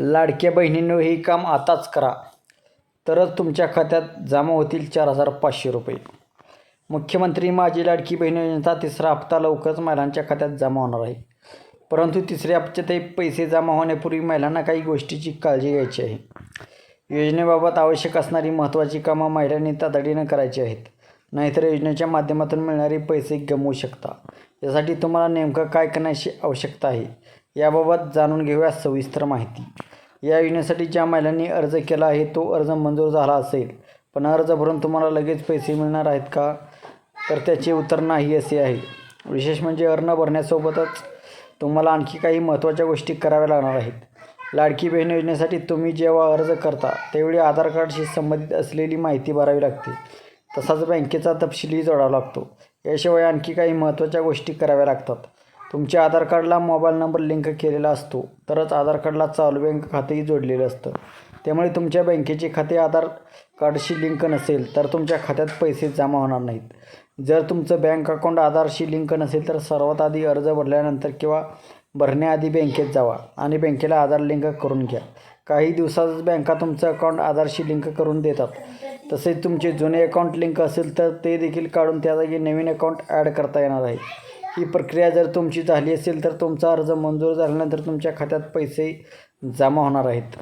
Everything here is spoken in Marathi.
लाडक्या बहिणींनो हे काम आताच करा. तरच तुमच्या खात्यात जमा होतील चार हजार पाचशे रुपये. मुख्यमंत्री माझी लाडकी बहीण योजनेचा तिसरा हप्ता लवकरच महिलांच्या खात्यात जमा होणार आहे. परंतु तिसऱ्या हप्त्यातही पैसे जमा होण्यापूर्वी महिलांना काही गोष्टीची काळजी घ्यायची आहे. योजनेबाबत आवश्यक असणारी महत्त्वाची कामं महिलांनी तातडीनं करायची आहेत. नाहीतर योजनेच्या माध्यमातून मिळणारे पैसे गमवू शकता. यासाठी तुम्हाला नेमकं काय करण्याची आवश्यकता आहे? याबाबत जाणून घेऊया सविस्तर माहिती. या योजनेसाठी ज्या महिलांनी अर्ज केला आहे तो अर्ज मंजूर झाला असेल. पण अर्ज भरून तुम्हाला लगेच पैसे मिळणार आहेत का? तर त्याचे उत्तर नाही असे आहे. विशेष म्हणजे अर्ज भरण्यासोबतच तुम्हाला आणखी काही महत्त्वाच्या गोष्टी कराव्या लागणार आहेत. लाडकी बहीण योजनेसाठी तुम्ही जेव्हा अर्ज करता त्यावेळी आधार कार्डशी संबंधित असलेली माहिती भरावी लागते. तसाच बँकेचा तपशीलही जोडावा लागतो. याशिवाय आणखी काही महत्त्वाच्या गोष्टी कराव्या लागतात. तुमच्या आधार कार्डला मोबाईल नंबर लिंक केलेला असतो तरच आधार कार्डला चालू बँक खातेही जोडलेलं असतं. त्यामुळे तुमच्या बँकेचे खाते आधार कार्डशी लिंक नसेल तर तुमच्या खात्यात पैसे जमा होणार नाहीत. जर तुमचं बँक अकाउंट आधारशी लिंक नसेल तर सर्वात आधी अर्ज भरल्यानंतर किंवा भरण्याआधी बँकेत जावा आणि बँकेला आधार लिंक करून घ्या. काही दिवसातच बँका तुमचं अकाउंट आधारशी लिंक करून देतात. तसेच तुमचे जुने अकाउंट लिंक असेल तर ते देखील काढून त्या जागी नवीन अकाउंट ॲड करता येणार आहे. ही प्रक्रिया जर तुमची झाली असेल तर तुमचा अर्ज मंजूर झाल्यानंतर तुमच्या खात्यात पैसे जमा होणार आहेत.